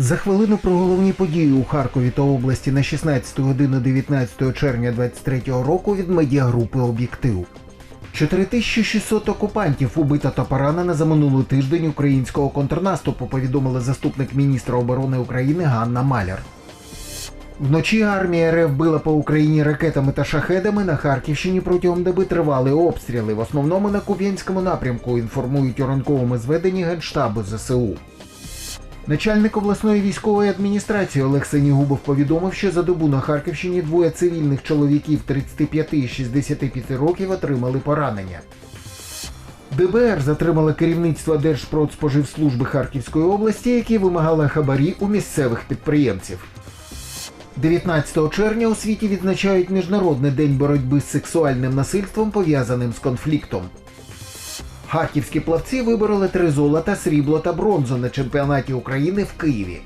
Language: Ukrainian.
За хвилину про головні події у Харкові та області на 16 годину 19 червня 23 року від медіагрупи Об'єктив. 4600 окупантів убито та поранено за минулий тиждень українського контрнаступу, повідомила заступник міністра оборони України Ганна Маляр. Вночі армія РФ била по Україні ракетами та шахедами. На Харківщині протягом доби тривали обстріли. В основному на Куп'янському напрямку інформують у ранковому зведенні Генштабу ЗСУ. Начальник обласної військової адміністрації Олег Сенігубов повідомив, що за добу на Харківщині двоє цивільних чоловіків 35 і 65 років отримали поранення. ДБР затримали керівництво Держпродспоживслужби Харківської області, які вимагали хабарі у місцевих підприємців. 19 червня у світі відзначають Міжнародний день боротьби з сексуальним насильством, пов'язаним з конфліктом. Харківські плавці вибороли три золота, срібло та бронзу на чемпіонаті України в Києві.